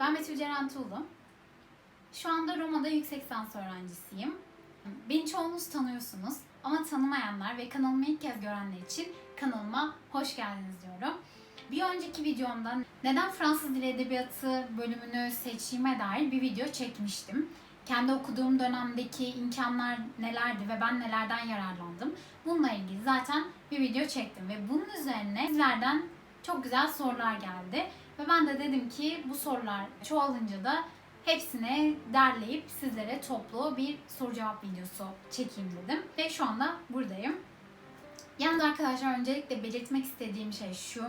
Ben Betül Ceren Tuğlu. Şu anda Roma'da yüksek lisans öğrencisiyim. Beni çoğunuz tanıyorsunuz ama tanımayanlar ve kanalımı ilk kez görenler için kanalıma hoş geldiniz diyorum. Bir önceki videomda neden Fransız Dili Edebiyatı bölümünü seçtiğime dair bir video çekmiştim. Kendi okuduğum dönemdeki imkanlar nelerdi ve ben nelerden yararlandım. Bununla ilgili zaten bir video çektim ve bunun üzerine sizlerden çok güzel sorular geldi. Ve ben de dedim ki bu sorular çoğalınca da hepsini derleyip sizlere toplu bir soru cevap videosu çekeyim dedim. Ve şu anda buradayım. Yalnız arkadaşlar öncelikle belirtmek istediğim şey şu.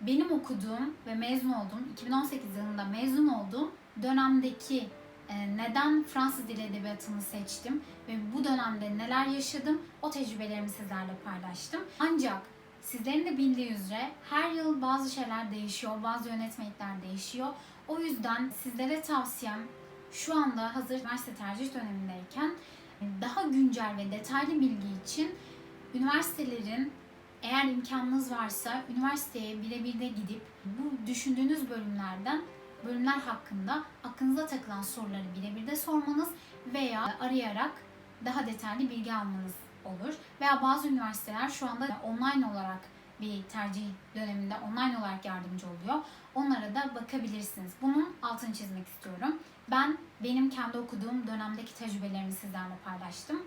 Benim okuduğum ve mezun olduğum, 2018 yılında mezun olduğum dönemdeki e, neden Fransız Dili Edebiyatı'nı seçtim ve bu dönemde neler yaşadım o tecrübelerimi sizlerle paylaştım. Ancak sizlerin de bildiği üzere her yıl bazı şeyler değişiyor, bazı yönetmelikler değişiyor. O yüzden sizlere tavsiyem şu anda hazır üniversite tercih dönemindeyken daha güncel ve detaylı bilgi için üniversitelerin eğer imkanınız varsa üniversiteye birebir de gidip bu düşündüğünüz bölümlerden bölümler hakkında aklınıza takılan soruları birebir de sormanız veya arayarak daha detaylı bilgi almanız olur. Veya bazı üniversiteler şu anda online olarak bir tercih döneminde online olarak yardımcı oluyor. Onlara da bakabilirsiniz. Bunun altını çizmek istiyorum. Ben benim kendi okuduğum dönemdeki tecrübelerimi sizlerle paylaştım.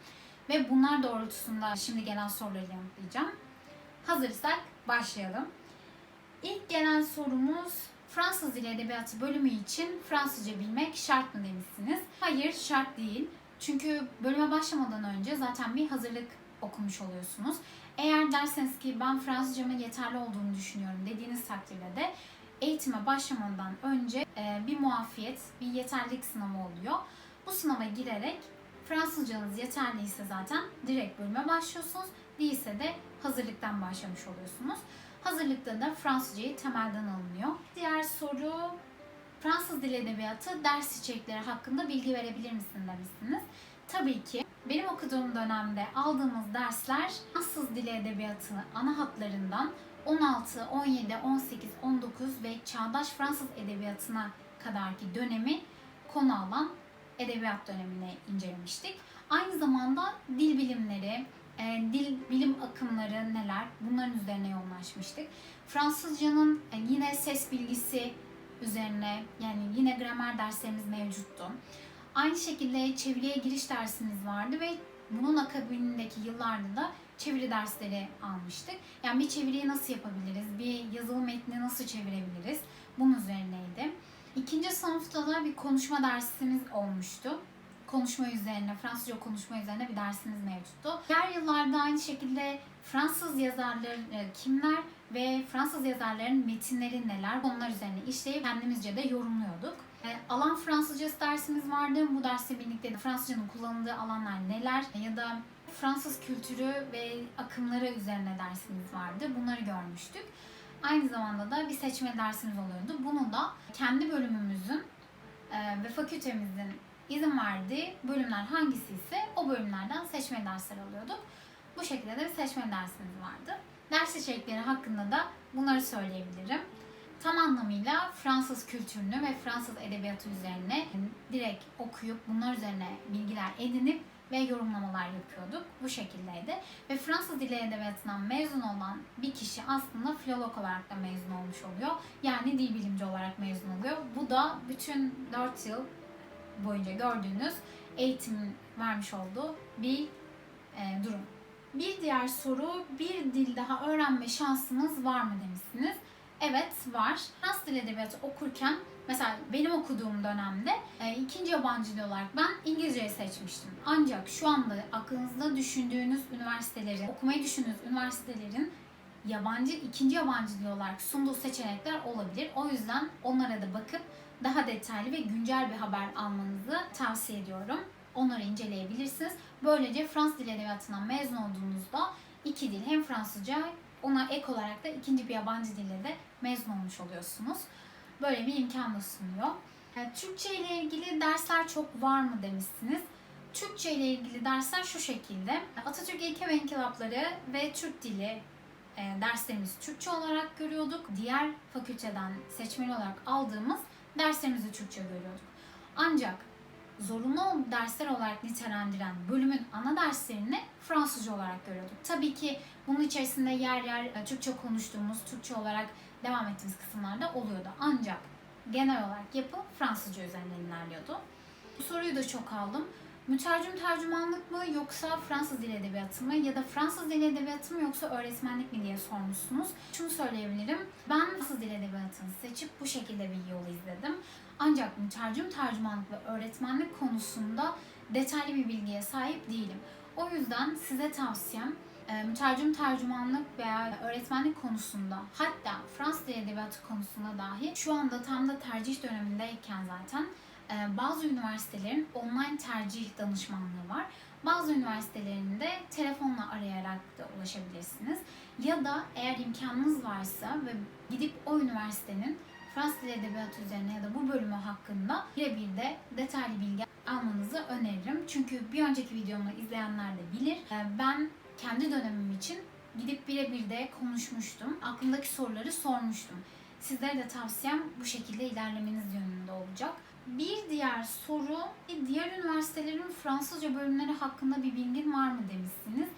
Ve bunlar doğrultusunda şimdi gelen soruları yanıtlayacağım. Hazırsak başlayalım. İlk gelen sorumuz Fransız Dili Edebiyatı bölümü için Fransızca bilmek şart mı demişsiniz? Hayır şart değil. Çünkü bölüme başlamadan önce zaten bir hazırlık okumuş oluyorsunuz. Eğer derseniz ki ben Fransızcamın yeterli olduğunu düşünüyorum dediğiniz takdirde de eğitime başlamadan önce e, bir muafiyet, bir yeterlilik sınavı oluyor. Bu sınava girerek Fransızcanız yeterliyse zaten direkt bölüme başlıyorsunuz. Değilse de hazırlıktan başlamış oluyorsunuz. Hazırlıkta da Fransızcayı temelden alınıyor. Diğer soru Fransız Dili Edebiyatı ders içerikleri hakkında bilgi verebilir misin demişsiniz. Tabii ki. Benim okuduğum dönemde aldığımız dersler Fransız Dili Edebiyatı ana hatlarından 16, 17, 18, 19 ve Çağdaş Fransız Edebiyatı'na kadarki dönemi konu alan edebiyat dönemini incelemiştik. Aynı zamanda dil bilimleri, e, dil bilim akımları neler bunların üzerine yoğunlaşmıştık. Fransızcanın e, yine ses bilgisi üzerine yani yine gramer derslerimiz mevcuttu. Aynı şekilde çeviriye giriş dersimiz vardı ve bunun akabindeki yıllarda da çeviri dersleri almıştık. Yani bir çeviriyi nasıl yapabiliriz, bir yazılı metni nasıl çevirebiliriz bunun üzerineydi. İkinci sınıfta da bir konuşma dersimiz olmuştu. Konuşma üzerine, Fransızca konuşma üzerine bir dersimiz mevcuttu. Diğer yıllarda aynı şekilde Fransız yazarlar e, kimler ve Fransız yazarların metinleri neler onlar üzerine işleyip kendimizce de yorumluyorduk. E, alan Fransızcası dersimiz vardı. Bu dersle birlikte Fransızcanın kullanıldığı alanlar neler ya da Fransız kültürü ve akımları üzerine dersimiz vardı. Bunları görmüştük. Aynı zamanda da bir seçme dersimiz oluyordu. Bunu da kendi bölümümüzün e, ve fakültemizin izin verdiği bölümler hangisi ise o bölümlerden seçme dersler alıyorduk. Bu şekilde de bir seçme dersimiz vardı. Ders içerikleri hakkında da bunları söyleyebilirim. Tam anlamıyla Fransız kültürünü ve Fransız edebiyatı üzerine direkt okuyup bunlar üzerine bilgiler edinip ve yorumlamalar yapıyorduk. Bu şekildeydi. Ve Fransız dili edebiyatından mezun olan bir kişi aslında filolog olarak da mezun olmuş oluyor. Yani dil bilimci olarak mezun oluyor. Bu da bütün 4 yıl boyunca gördüğünüz eğitimin vermiş olduğu bir e, durum. Bir diğer soru, bir dil daha öğrenme şansınız var mı demişsiniz. Evet var. Fransız dil edebiyatı okurken mesela benim okuduğum dönemde e, ikinci yabancı dil olarak ben İngilizceyi seçmiştim. Ancak şu anda aklınızda düşündüğünüz üniversitelerin, okumayı düşündüğünüz üniversitelerin yabancı, ikinci yabancı dil olarak sunduğu seçenekler olabilir. O yüzden onlara da bakıp daha detaylı ve güncel bir haber almanızı tavsiye ediyorum. Onları inceleyebilirsiniz. Böylece Fransız Dil Edebiyatı'ndan mezun olduğunuzda iki dil hem Fransızca ona ek olarak da ikinci bir yabancı dille de mezun olmuş oluyorsunuz. Böyle bir imkan da sunuyor. Yani Türkçe ile ilgili dersler çok var mı demişsiniz. Türkçe ile ilgili dersler şu şekilde. Atatürk İlke ve İnkılapları ve Türk Dili e, derslerimizi Türkçe olarak görüyorduk. Diğer fakülteden seçmeli olarak aldığımız derslerimizi Türkçe görüyorduk. Ancak zorunlu dersler olarak nitelendiren bölümün ana derslerini Fransızca olarak görüyorduk. Tabii ki bunun içerisinde yer yer e, Türkçe konuştuğumuz, Türkçe olarak devam ettiğimiz kısımlarda oluyordu. Ancak genel olarak yapı Fransızca üzerinden ilerliyordu. Bu soruyu da çok aldım. Mütercim tercümanlık mı yoksa Fransız Dili Edebiyatı mı ya da Fransız Dili Edebiyatı mı yoksa öğretmenlik mi diye sormuşsunuz. Şunu söyleyebilirim. Ben Fransız Dili Edebiyatı'nı seçip bu şekilde bir yol izledim. Ancak mütercim tercümanlık ve öğretmenlik konusunda detaylı bir bilgiye sahip değilim. O yüzden size tavsiyem e, mütercim tercümanlık veya öğretmenlik konusunda hatta Fransız Dili Edebiyatı konusunda dahi şu anda tam da tercih dönemindeyken zaten bazı üniversitelerin online tercih danışmanlığı var. Bazı üniversitelerinde telefonla arayarak da ulaşabilirsiniz. Ya da eğer imkanınız varsa ve gidip o üniversitenin Fransız Dili Edebiyatı üzerine ya da bu bölümü hakkında birebir de detaylı bilgi almanızı öneririm. Çünkü bir önceki videomu izleyenler de bilir. E, Ben kendi dönemim için gidip birebir de konuşmuştum. Aklımdaki soruları sormuştum. Sizlere de tavsiyem bu şekilde ilerlemeniz yönünde olacak. Bir diğer soru, diğer üniversitelerin Fransızca bölümleri hakkında bir bilgin var mı demişsiniz.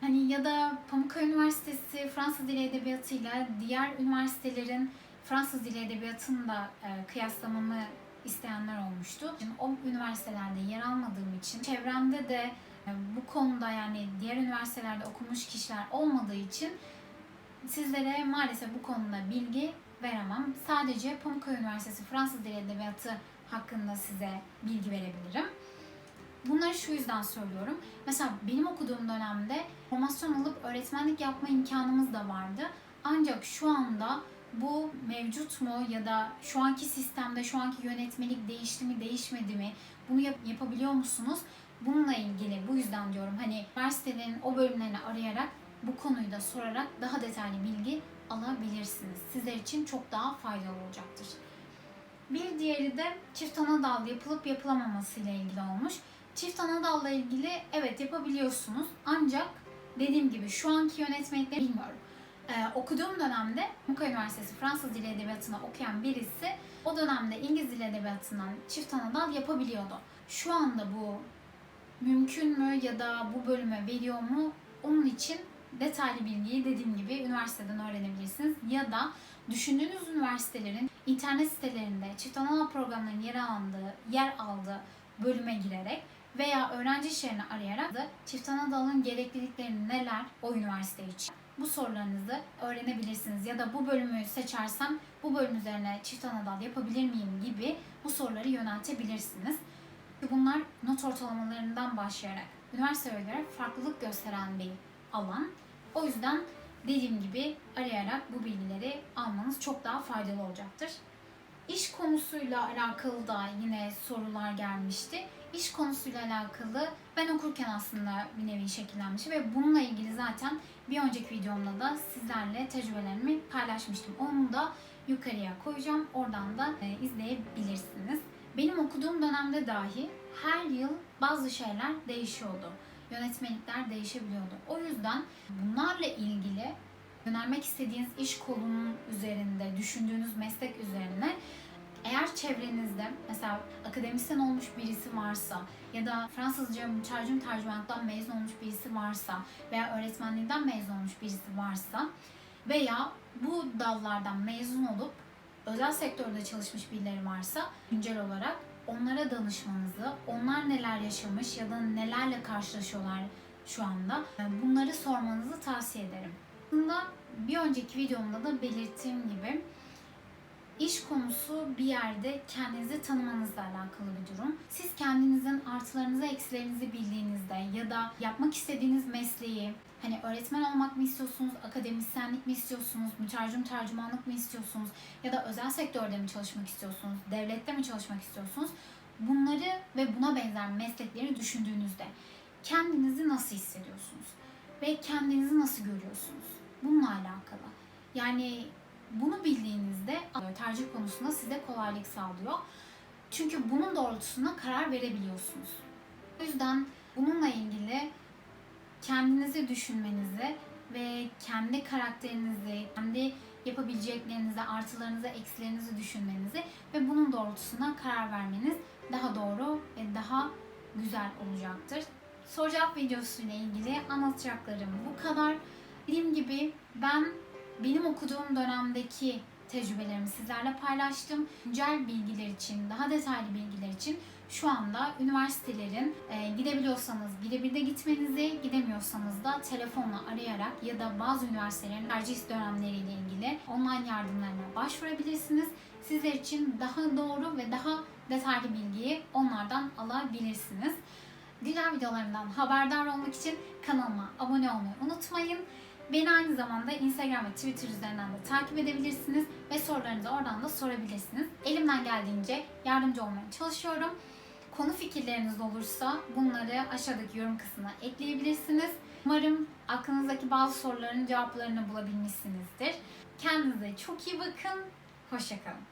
Hani ya da Pamukkale Üniversitesi Fransız Dili Edebiyatı ile diğer üniversitelerin Fransız Dili Edebiyatı'nı da e, kıyaslamamı isteyenler olmuştu. Şimdi o üniversitelerde yer almadığım için çevremde de e, bu konuda yani diğer üniversitelerde okumuş kişiler olmadığı için sizlere maalesef bu konuda bilgi veremem. Sadece Pamukkale Üniversitesi Fransız Dili Edebiyatı hakkında size bilgi verebilirim. Bunları şu yüzden söylüyorum. Mesela benim okuduğum dönemde formasyon alıp öğretmenlik yapma imkanımız da vardı. Ancak şu anda bu mevcut mu ya da şu anki sistemde şu anki yönetmelik değişti mi değişmedi mi bunu yap- yapabiliyor musunuz? Bununla ilgili bu yüzden diyorum hani üniversitelerin o bölümlerini arayarak bu konuyu da sorarak daha detaylı bilgi alabilirsiniz. Sizler için çok daha faydalı olacaktır. Bir diğeri de çift ana dal yapılıp yapılamaması ile ilgili olmuş. Çift ana dalla ilgili evet yapabiliyorsunuz ancak dediğim gibi şu anki yönetmelikleri bilmiyorum. Ee, okuduğum dönemde Muka Üniversitesi Fransız Dili Edebiyatı'na okuyan birisi o dönemde İngiliz Dili Edebiyatı'ndan çift ana dal yapabiliyordu. Şu anda bu mümkün mü ya da bu bölüme veriyor mu onun için detaylı bilgiyi dediğim gibi üniversiteden öğrenebilirsiniz ya da düşündüğünüz üniversitelerin internet sitelerinde çift ana dal programlarının yer aldığı, yer aldığı bölüme girerek veya öğrenci işlerini arayarak da çift ana dalın gereklilikleri neler o üniversite için bu sorularınızı öğrenebilirsiniz ya da bu bölümü seçersem bu bölüm üzerine çift ana dal yapabilir miyim gibi bu soruları yöneltebilirsiniz. Bunlar not ortalamalarından başlayarak üniversiteye göre farklılık gösteren bir alan. O yüzden dediğim gibi arayarak bu bilgileri almanız çok daha faydalı olacaktır. İş konusuyla alakalı da yine sorular gelmişti. İş konusuyla alakalı ben okurken aslında bir nevi şekillenmiş ve bununla ilgili zaten bir önceki videomda da sizlerle tecrübelerimi paylaşmıştım. Onu da yukarıya koyacağım. Oradan da e, izleyebilirsiniz. Benim okuduğum dönemde dahi her yıl bazı şeyler değişiyordu. Yönetmelikler değişebiliyordu. O yüzden bunlarla ilgili yönelmek istediğiniz iş kolunun üzerinde, düşündüğünüz meslek üzerine eğer çevrenizde mesela akademisyen olmuş birisi varsa ya da Fransızca mütercim tercümanlıktan mezun olmuş birisi varsa veya öğretmenliğinden mezun olmuş birisi varsa veya bu dallardan mezun olup özel sektörde çalışmış birileri varsa güncel olarak onlara danışmanızı, onlar neler yaşamış ya da nelerle karşılaşıyorlar şu anda bunları sormanızı tavsiye ederim. Aslında bir önceki videomda da belirttiğim gibi İş konusu bir yerde kendinizi tanımanızla alakalı bir durum. Siz kendinizin artılarınızı, eksilerinizi bildiğinizde ya da yapmak istediğiniz mesleği, hani öğretmen olmak mı istiyorsunuz, akademisyenlik mi istiyorsunuz, mütercim tercümanlık mı istiyorsunuz ya da özel sektörde mi çalışmak istiyorsunuz, devlette mi çalışmak istiyorsunuz? Bunları ve buna benzer meslekleri düşündüğünüzde kendinizi nasıl hissediyorsunuz ve kendinizi nasıl görüyorsunuz? Bununla alakalı. Yani bunu bildiğinizde tercih konusunda size kolaylık sağlıyor. Çünkü bunun doğrultusunda karar verebiliyorsunuz. O yüzden bununla ilgili kendinizi düşünmenizi ve kendi karakterinizi, kendi yapabileceklerinizi, artılarınızı, eksilerinizi düşünmenizi ve bunun doğrultusunda karar vermeniz daha doğru ve daha güzel olacaktır. Soru cevap videosu ile ilgili anlatacaklarım bu kadar. Dediğim gibi ben benim okuduğum dönemdeki tecrübelerimi sizlerle paylaştım. Güncel bilgiler için, daha detaylı bilgiler için şu anda üniversitelerin e, gidebiliyorsanız birebir de gitmenizi, gidemiyorsanız da telefonla arayarak ya da bazı üniversitelerin tercih dönemleriyle ilgili online yardımlarına başvurabilirsiniz. Sizler için daha doğru ve daha detaylı bilgiyi onlardan alabilirsiniz. Güzel videolarımdan haberdar olmak için kanalıma abone olmayı unutmayın. Beni aynı zamanda Instagram ve Twitter üzerinden de takip edebilirsiniz ve sorularınızı oradan da sorabilirsiniz. Elimden geldiğince yardımcı olmaya çalışıyorum. Konu fikirleriniz olursa bunları aşağıdaki yorum kısmına ekleyebilirsiniz. Umarım aklınızdaki bazı soruların cevaplarını bulabilmişsinizdir. Kendinize çok iyi bakın. Hoşçakalın.